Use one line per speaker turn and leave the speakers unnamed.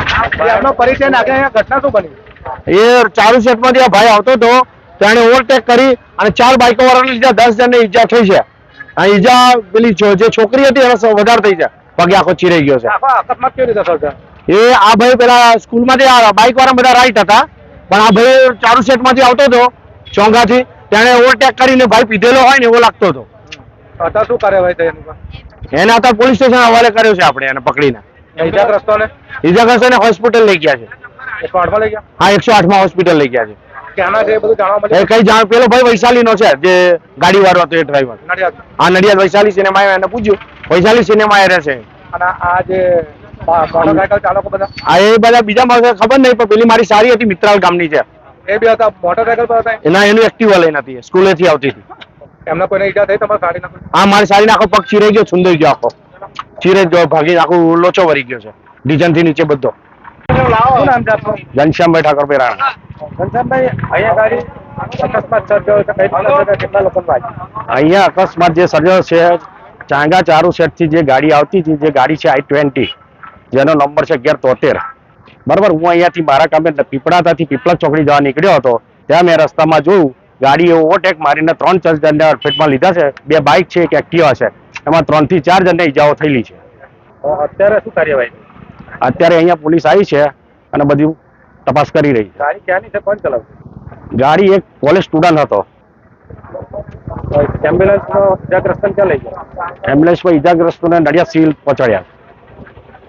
આપનો પરિચય નાખે ઘટના શું બની?
એ ચાલુ સેટમાંથી આ ભાઈ આવતો હતો તેણે ઓવરટેક કરી અને ચાર બાઇકો વાળાને લીધા દસ જણને ઈજા થઈ છે. અને ઈજા પેલી જે છોકરી હતી એને વધારે થઈ છે. પગે આખો ચીરાઈ ગયો છે? એ આ ભાઈ પેલા સ્કૂલમાંથી માંથી બાઇક વાળા બધા રાઈટ હતા. પણ આ ભાઈ ચાલુ સેટમાંથી આવતો હતો ચોંગાથી તેણે ઓવરટેક કરીને ભાઈ પીધેલો હોય ને એવો લાગતો હતો.
શું કાર્યવાહી થઈ એની
આતા પોલીસ સ્ટેશન હવાલે કર્યો છે આપણે એને પકડીને.
ઇજાગ્રસ્તોને
ઈજાગ્રસ્તને હોસ્પિટલ લઈ ગયા છે.
એકસો આઠમાં લઈ ગયા?
હા એકસો આઠમાં હોસ્પિટલ લઈ ગયા છે.
ક્યાંના છે બધું જાણવા
એ કઈ જાણ પેલો ભાઈ વૈશાલીનો છે જે ગાડી વાળો હતો એ ડ્રાઈવર
નડિયાદ.
નડિયાદ વૈશાલી સિનેમા એને પૂછ્યું. વૈશાલી સિનેમા એ રહેશે.
અને આ જે મોટરસાયકલ ચાલકો બધા?
આ એ બધા બીજા માણસો ખબર નહીં પણ પેલી મારી સારી હતી મિત્રાલ ગામની છે.
એ બી હતા મોટરસાયકલ પર હતા
એના એનું એક્ટિવા લઈને હતી સ્કૂલેથી આવતી હતી.
એમને કોઈને ઈજા થઈ તમારે સાડી નાખો
આ મારી સારી નાખો પગ ચીરાઈ ગયો છુંદાઈ ગયો આખો. ચીરે ભાગી આખું લોચો વરી ગયો છે. ડિઝાઇનથી નીચે બધો. ઘનશ્યામભાઈ ઠાકોર પેરા
ઘનશ્યામભાઈ અહીંયા અકસ્માત
જે સર્જાયો છે ચાંગા ચારુ સેટથી જે ગાડી આવતી હતી જે ગાડી છે આઈ ટ્વેન્ટી જેનો નંબર છે અગિયાર તોતેર. બરાબર હું અહીંયાથી મારા કામે પીપળાતાથી પીપળા ચોકડી જવા નીકળ્યો હતો. ત્યાં મેં રસ્તામાં જોયું ગાડીએ ઓવરટેક મારીને ત્રણ જણને અડફેટમાં લીધા છે. બે બાઇક છે એક એક્ટિવા છે. એમાં ત્રણથી ચાર જણને ઈજાઓ થયેલી છે.
અત્યારે શું કાર્યવાહી
અત્યારે અહીંયા પોલીસ આવી છે અને બધી તપાસ કરી રહી
ગાડી ક્યાંની છે? કોણ ચલાવશે
ગાડી એક કોલેજ સ્ટુડન્ટ હતો.
એમ્બ્યુલન્સનો ઇજાગ્રસ્તને ક્યાં લઈ ગયા?
એમ્બ્યુલન્સમાં ઈજાગ્રસ્તોને નડિયાદ સિવિલ પહોંચાડ્યા.